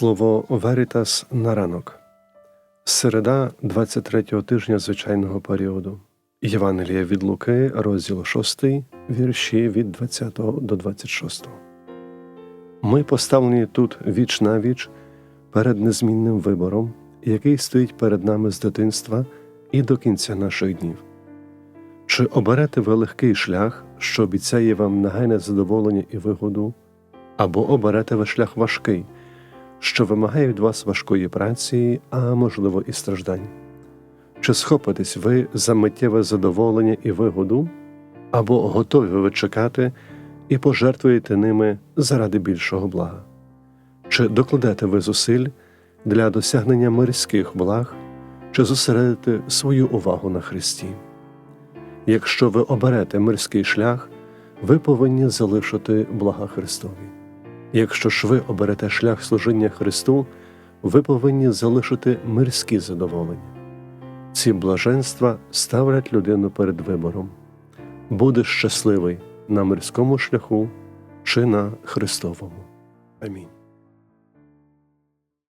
Слово Веритас на ранок. Середа 23-го тижня звичайного періоду. Євангелія від Луки, розділ 6, вірші від 20 до 26. Ми поставлені тут віч на віч перед незмінним вибором, який стоїть перед нами з дитинства і до кінця наших днів. Чи оберете ви легкий шлях, що обіцяє вам нагайне задоволення і вигоду, або оберете ви шлях важкий, що вимагає від вас важкої праці, а можливо і страждань? Чи схопитесь ви за миттєве задоволення і вигоду, або готові ви чекати і пожертвуєте ними заради більшого блага? Чи докладете ви зусиль для досягнення мирських благ, чи зосередите свою увагу на Христі? Якщо ви оберете мирський шлях, ви повинні залишити блага Христові. Якщо ж ви оберете шлях служіння Христу, ви повинні залишити мирські задоволення. Ці блаженства ставлять людину перед вибором буде щасливий на мирському шляху чи на Христовому. Амінь.